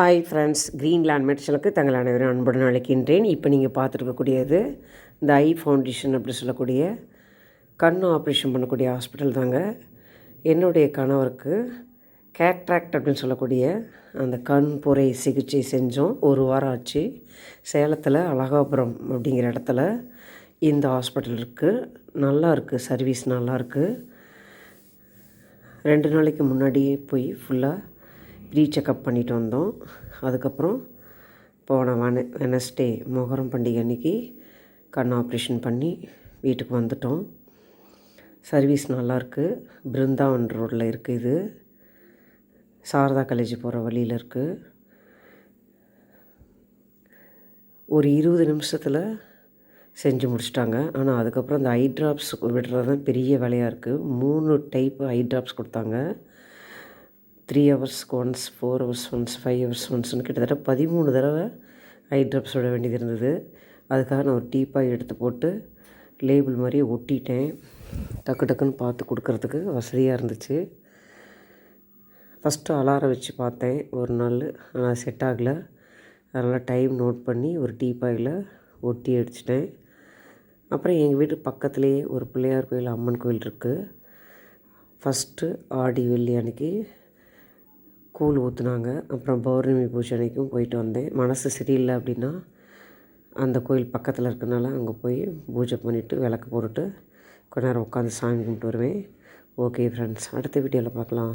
Hi friends Greenland மெடிசனுக்கு தங்கள் அனைவரும் அன்புடன் அழைக்கின்றேன். இப்போ நீங்கள் பார்த்துருக்கக்கூடியது இந்த ஐ ஃபவுண்டேஷன் அப்படி சொல்லக்கூடிய கண் ஆப்ரேஷன் பண்ணக்கூடிய ஹாஸ்பிட்டல் தாங்க. என்னுடைய கணவருக்கு கேட்ராக்ட் அப்படின்னு சொல்லக்கூடிய அந்த கண் புரை சிகிச்சை செஞ்சோம். ஒரு வாரம் ஆச்சு. சேலத்தில் அழகாபுரம் அப்படிங்கிற இடத்துல இந்த ஹாஸ்பிட்டல் இருக்குது நல்லா இருக்குது சர்வீஸ் நல்லா இருக்குது ரெண்டு நாளைக்கு முன்னாடி போய் ஃபுல்லாக ப்ரீ செக்கப் பண்ணிட்டு வந்தோம். அதுக்கப்புறம் போன வன வெனஸ்டே மொகரம் பண்டிகை அன்னைக்கு கண் ஆப்ரேஷன் பண்ணி வீட்டுக்கு வந்துட்டோம். சர்வீஸ் நல்லாயிருக்கு பிருந்தாவன் ரோட்டில் இருக்குது இது. சாரதா காலேஜ் போகிற வழியில் இருக்குது ஒரு இருபது நிமிஷத்தில் செஞ்சு முடிச்சிட்டாங்க. ஆனால் அதுக்கப்புறம் அந்த ஐ ட்ராப்ஸ் விடுறது தான் பெரிய வேலையாக இருக்குது மூணு டைப் ஐ ட்ராப்ஸ் கொடுத்தாங்க. Three hours once four hours once five hours ஒன்ஸ்னு கிட்டத்தட்ட பதிமூணு தடவை ஐ ட்ராப்ஸ் விட வேண்டியது இருந்தது. அதுக்காக நான் ஒரு டீப்பாய் எடுத்து போட்டு லேபிள் மாதிரியே ஒட்டிட்டேன். டக்கு டக்குன்னு பார்த்து கொடுக்கறதுக்கு வசதியாக இருந்துச்சு. ஃபஸ்ட்டு அலாரம் வச்சு பார்த்தேன். ஒரு நாள் ஆனால் செட் ஆகலை. அதனால் டைம் நோட் பண்ணி ஒரு டீப்பாயில் ஒட்டி அடிச்சிட்டேன். அப்புறம் எங்கள் வீட்டு பக்கத்துலேயே ஒரு பிள்ளையார் கோயில் அம்மன் கோயில் இருக்குது ஃபஸ்ட்டு ஆடி வெள்ளி அன்னைக்கு கூழ் ஊற்றுனாங்க அப்புறம் பௌர்ணமி பூஜை அன்னைக்கும் போயிட்டு வந்தேன். மனசு சரியில்லை அப்படின்னா அந்த கோயில் பக்கத்தில் இருக்கனால அங்கே போய் பூஜை பண்ணிவிட்டு விளக்கு போட்டுட்டு கொஞ்ச நேரம் உட்காந்து சாமி கும்பிட்டு வருவேன். ஓகே ஃப்ரெண்ட்ஸ் அடுத்த வீடியோவில் பார்க்கலாம்.